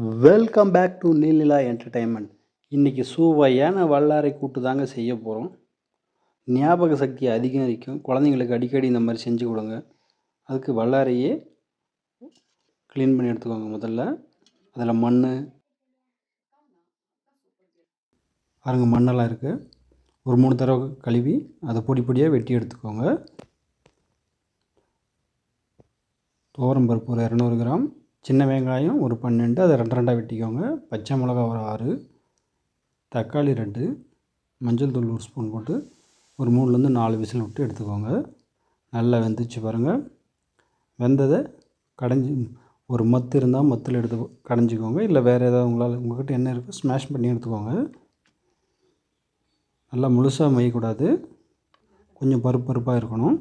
Welcome back to Neelila entertainment இன்றைக்கி சூவையான வல்லாரை கூட்டு தாங்க செய்ய போகிறோம் ஞாபக சக்தி அதிகரிக்கும் குழந்தைங்களுக்கு அடிக்கடி இந்த மாதிரி செஞ்சு கொடுங்க. அதுக்கு வல்லாரையே க்ளீன் பண்ணி எடுத்துக்கோங்க முதல்ல. அதில் மண் பாருங்க மண்ணெல்லாம் இருக்குது ஒரு மூணு தடவை கழுவி அதை பொடி பொடியாக வெட்டி எடுத்துக்கோங்க. துவரம் பருப்பு ஒரு இரநூறு கிராம். சின்ன வெங்காயம் ஒரு பன்னெண்டு அதை ரெண்டு ரெண்டாக வெட்டிக்கோங்க. பச்சை மிளகா ஒரு ஆறு தக்காளி ரெண்டு மஞ்சள் தூள் ஒரு ஸ்பூன் போட்டு ஒரு மூணுலேருந்து நாலு விசில் விட்டு எடுத்துக்கோங்க. நல்லா வெந்துச்சு பாருங்கள் வெந்ததை கடைஞ்சி ஒரு மத்து இருந்தால் மத்தில் எடுத்து கடைஞ்சிக்கோங்க. இல்லை வேறு ஏதாவது உங்களால் உங்கள்கிட்ட என்ன இருக்கோ ஸ்மாஷ் பண்ணி எடுத்துக்கோங்க. நல்லா முழுசாக மையக்கூடாது. கொஞ்சம் பருப்பு பருப்பாக இருக்கணும்.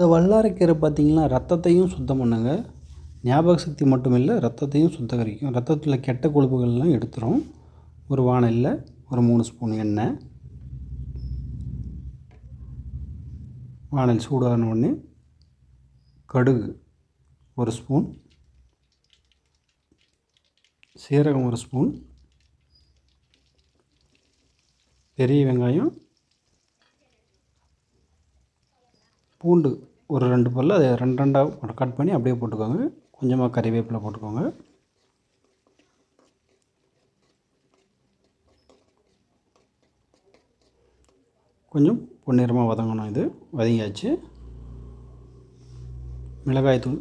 இந்த வல்லாரைக்கீரை பார்த்திங்கன்னா ரத்தத்தையும் சுத்தம் பண்ணுங்க. ஞாபக சக்தி மட்டும் இல்லை ரத்தத்தையும் சுத்தகரிக்கும். ரத்தத்தில் கெட்ட கொழுப்புகள்லாம் எடுத்துரும். ஒரு வானலில் ஒரு மூணு ஸ்பூன் எண்ணெய். வானல் சூடான உடனே கடுகு ஒரு ஸ்பூன். சீரகம் ஒரு ஸ்பூன். பெரிய வெங்காயம். பூண்டு ஒரு ரெண்டு பல்லு அதை ரெண்டு ரெண்டாக கட் பண்ணி அப்படியே போட்டுக்கோங்க. கொஞ்சமாக கறிவேப்பிலை போட்டுக்கோங்க. கொஞ்சம் பொன்னிறமாக வதங்கணும் இது. வதங்கியாச்சு. மிளகாய்த்தூள்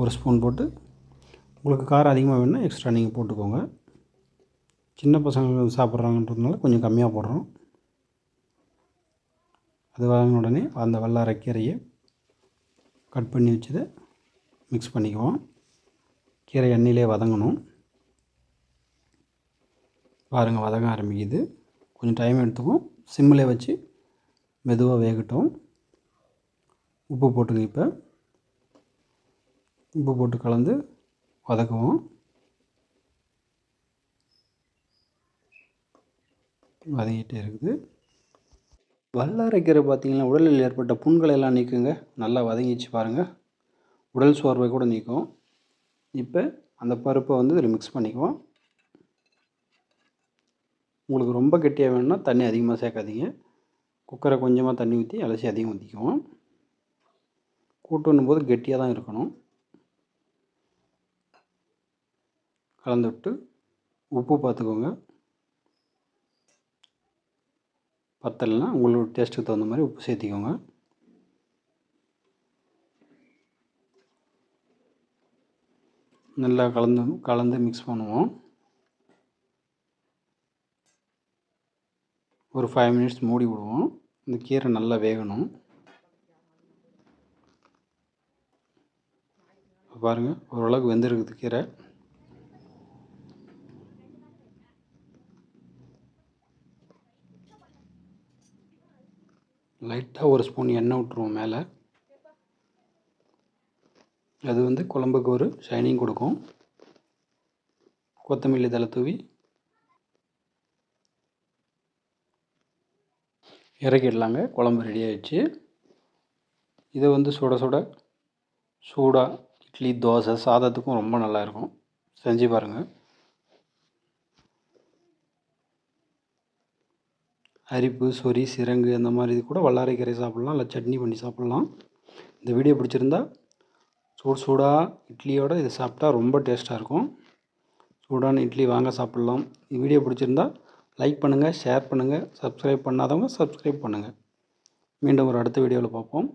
ஒரு ஸ்பூன் போட்டு. உங்களுக்கு காரம் அதிகமாக வேணும்னா எக்ஸ்ட்ரா நீங்கள் போட்டுக்கோங்க. சின்ன பசங்க சாப்பிட்றாங்கன்றதுனால கொஞ்சம் கம்மியாக போடுறோம். அது வதங்கின உடனே அந்த வல்லாரைக்கீரையை கட் பண்ணி வச்சதை மிக்ஸ் பண்ணிக்குவோம். கீரை எண்ணெயிலே வதங்கணும். பாருங்கள் வதங்க ஆரம்பிக்குது. கொஞ்சம் டைம் எடுத்துக்கும் சிம்மில் வச்சு மெதுவாக வேகட்டும். உப்பு போட்டுங்க இப்போ. உப்பு போட்டு கலந்து வதக்குவோம். வதங்கிட்டே இருக்குது. வல்லாரைக்கீரை பார்த்திங்கன்னா உடலில் ஏற்பட்ட புண்களை எல்லாம் நீக்குங்க. நல்லா வதங்கிச்சு பாருங்கள் உடல் சோர்வை கூட நீக்கும். இப்போ அந்த பருப்பை வந்து இதில் மிக்ஸ் பண்ணிக்குவோம். உங்களுக்கு ரொம்ப கெட்டியாக வேணும்னா தண்ணி அதிகமாக சேர்க்காதீங்க. குக்கரை கொஞ்சமாக தண்ணி ஊற்றி அலசி அதிகம் ஊற்றிக்குவோம் கூட்டுன்னும் போது கெட்டியாக தான் இருக்கணும். கலந்து விட்டு உப்பு பார்த்துக்கோங்க. பத்தலைன்னா உங்களோட டேஸ்ட்டுக்கு தகுந்த மாதிரி உப்பு சேர்த்திக்கோங்க. நல்லா கலந்து கலந்து மிக்ஸ் பண்ணுவோம். ஒரு ஃபைவ் மினிட்ஸ் மூடி விடுவோம். இந்த கீரை நல்லா வேகணும். பாருங்கள் ஓரளவுக்கு வெந்திருக்குது கீரை. லைட்டாக ஒரு ஸ்பூன் எண்ணெய் விட்ருவோம் மேலே. அது வந்து குழம்புக்கு ஒரு ஷைனிங் கொடுக்கும். கொத்தமல்லி தலை தூவி. இறக்கிடலாங்க. குழம்பு ரெடி ஆகிடுச்சு இதை வந்து சுட சுட சூடாக இட்லி தோசை சாதத்துக்கும் ரொம்ப நல்லாயிருக்கும் செஞ்சு பாருங்கள் அரிப்பு சொறி சிரங்கு அந்த மாதிரி இது கூட வல்லாரைக்கீரை சாப்பிட்லாம். இல்லை சட்னி பண்ணி சாப்பிட்லாம். இந்த வீடியோ பிடிச்சிருந்தா சூடு சூடாக இட்லியோடு இதை சாப்பிட்டா ரொம்ப டேஸ்ட்டாக இருக்கும். சூடான இட்லி வாங்க சாப்பிட்லாம். இந்த வீடியோ பிடிச்சிருந்தா லைக் பண்ணுங்கள் ஷேர் பண்ணுங்கள் சப்ஸ்கிரைப் பண்ணாதவங்க சப்ஸ்கிரைப் பண்ணுங்கள் மீண்டும் ஒரு அடுத்த வீடியோவில் பார்ப்போம்.